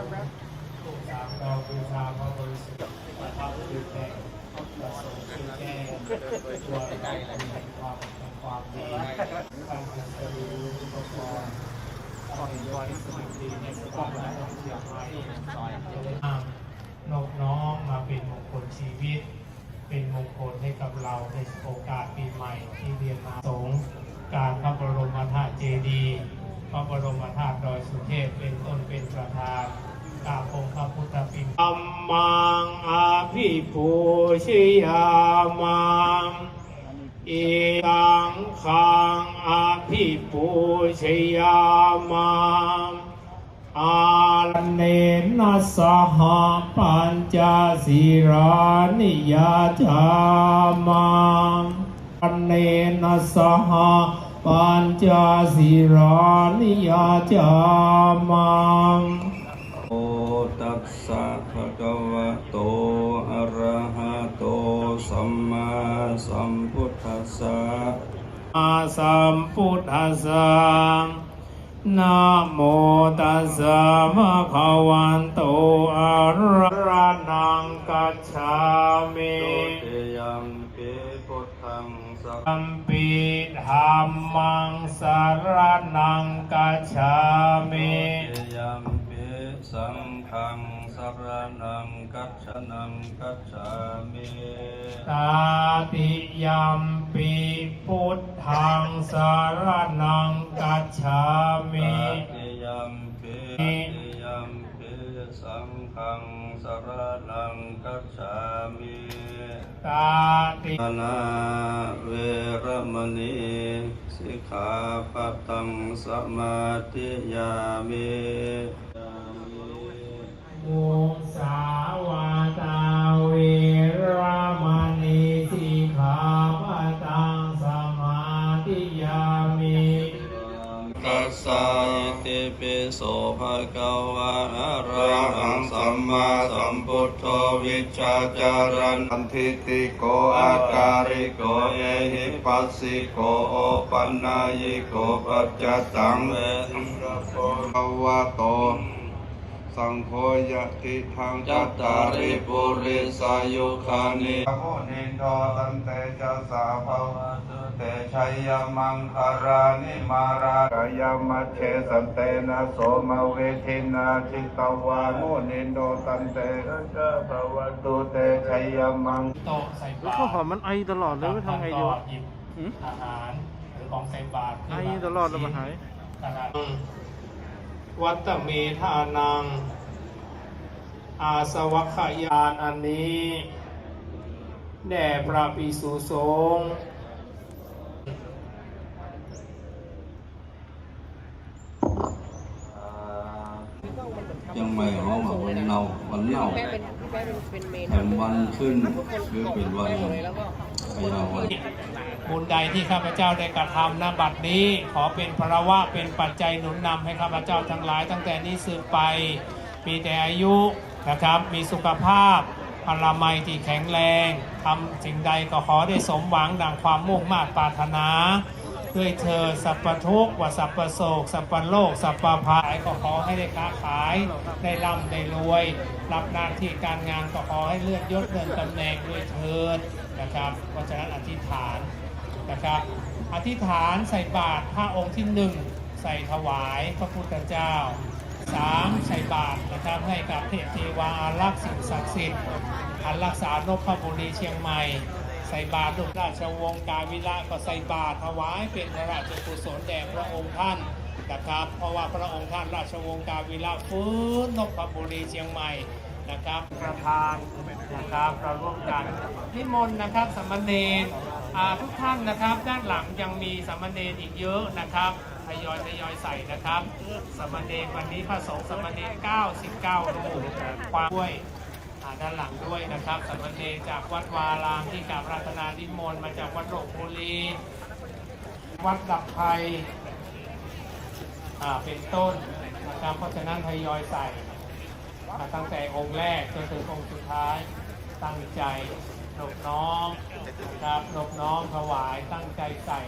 เราบูชาพระบริสุทธิ์พระธรรมคือแก่ประสงค์คือแก่ตัวเรามีความเป็นความดีการเป็นสรีรุปกรณ์ความเป็นบริสุทธิ์ดีในสภาพและท่องเที่ยวไทยนกน้องมาเป็นมงคลชีวิต เป็นมงคลให้กับเราในโอกาสปีใหม่ที่เรียนมาสงการพระบรมธาตุเจดีย์พระบรมธาตุ สุเทพเป็นต้นเป็นประธานกราบองค์พระพุทธปิฎกอัมมังอาภิปูชยามังอีตังขังอาภิปูชยามังอาเนนะสหปัญจศีรานิยาจามังอันเนนะสห ปัญจศีรานิยาจามังโอตัสสะภะคะวะโตอะระหะโตสัมมาสัมพุทธัสสะอาสัมพุทธัสสะนะโมตัสสะภะคะวันโตอะระนังกัจฉามิ สัพอัมปิธรรมังสารนังกัจฉามิเตยัมปิสังฆังสรนังกัจฉนังกัจฉามิตาติยัมปิพุทธังสารนังกัจฉามิตติยัมปิตติยัมปิสังฆังสรนังกัจฉามิ ตาตินาเวรมณีสิกขาปตังสมาธิยามิ ตัสสะอิติปิโสภะคะวะอะระหังสัมมาสัมพุทโธวิชชาจารันทิติโกอาการิโกเอหิปัสสิโกโอปันนายิโกปัจจตังเวระโกภวะโต สังโฆยะติทังจัตตาริปุริสายุคานิโมนินโทตันเตจะสาภาวะตุเตชัยมังคารานิมารากายมัชเชสันเตนะโสมเวทินาชิตวามุนินโทตันเตจะภวะตุเตชัยมังโตใส่แล้วบาข้าวหอมมันไอตลอดเลยไม่ทำไงดีวะหยิบหืมอาหารหรือของใส่บาตรไอตลอดแล้วมันหาย วัตเมธานัง อาสวัคยานอันนี้ แด่พระปิสุสงฆ์ ยังไม่หอมอะวันเน่าวันเน่าแป้งเป็นแป้งเป็นเป็นเมนแห่งวันขึ้นหรือเป็นวันเลยแล้วก็พยาวันบุญใดที่ข้าพเจ้าได้กระทำณบัดนี้ ขอเป็นพระวะเป็นปัจจัยหนุนนำให้ข้าพเจ้าทั้งหลาย ตั้งแต่นี้สืบไปมีแต่อายุนะครับมีสุขภาพพลามัยที่แข็งแรงทำสิ่งใดก็ขอได้สมหวังดังความมุ่งมา่ปรารถนา ด้วยเธอสัพพทุกข์ว่าสัพพโศก สัพพโลก สัพพภัยก็ขอให้ได้ค้าขายได้ร่ำได้รวย รับหน้าที่การงานก็ขอให้เลื่อนยศเลื่อนตำแหน่งด้วยเถิดนะครับเพราะฉะนั้นอธิษฐานนะครับอธิษฐานใส่บาตรพระองค์ที่หนึ่งใส่ถวายพระพุทธเจ้าสามใส่บาตรนะครับให้กับเทพเทวาอารักษ์สิ่งศักดิ์สิทธิ์อันรักษานพบุรีเชียงใหม่ ใส่บาตรลูกราชวงศ์กาวิระก็ใส่บาตรถวายเป็นพระราชกุศลแด่พระองค์ท่านนะครับ เพราะว่าพระองค์ท่านราชวงศ์กาวิระฟื้นนพบุรีเชียงใหม่นะครับประธานนะครับเราร่วมกันนิมนต์นะครับสมเณรทุกท่านนะครับ ด้านหลังยังมีสมเณรอีกเยอะนะครับทยอยทยอยใส่นะครับ สมเณรวันนี้พระสงฆ์สามเณร99รูปความด้วย ด้านหลังด้วยนะครับสามเณรจากวัดวารามที่กราบราธนานิมนต์มาจากวัดโลกบุรีวัดดับไพรอ่าเป็นต้นนะครับเพราะฉะนั้นทยอยใส่ตั้งแต่องค์แรกจนถึงองค์สุดท้ายตั้งใจนบน้อมนะครับนบน้อมถวายตั้งใจใส่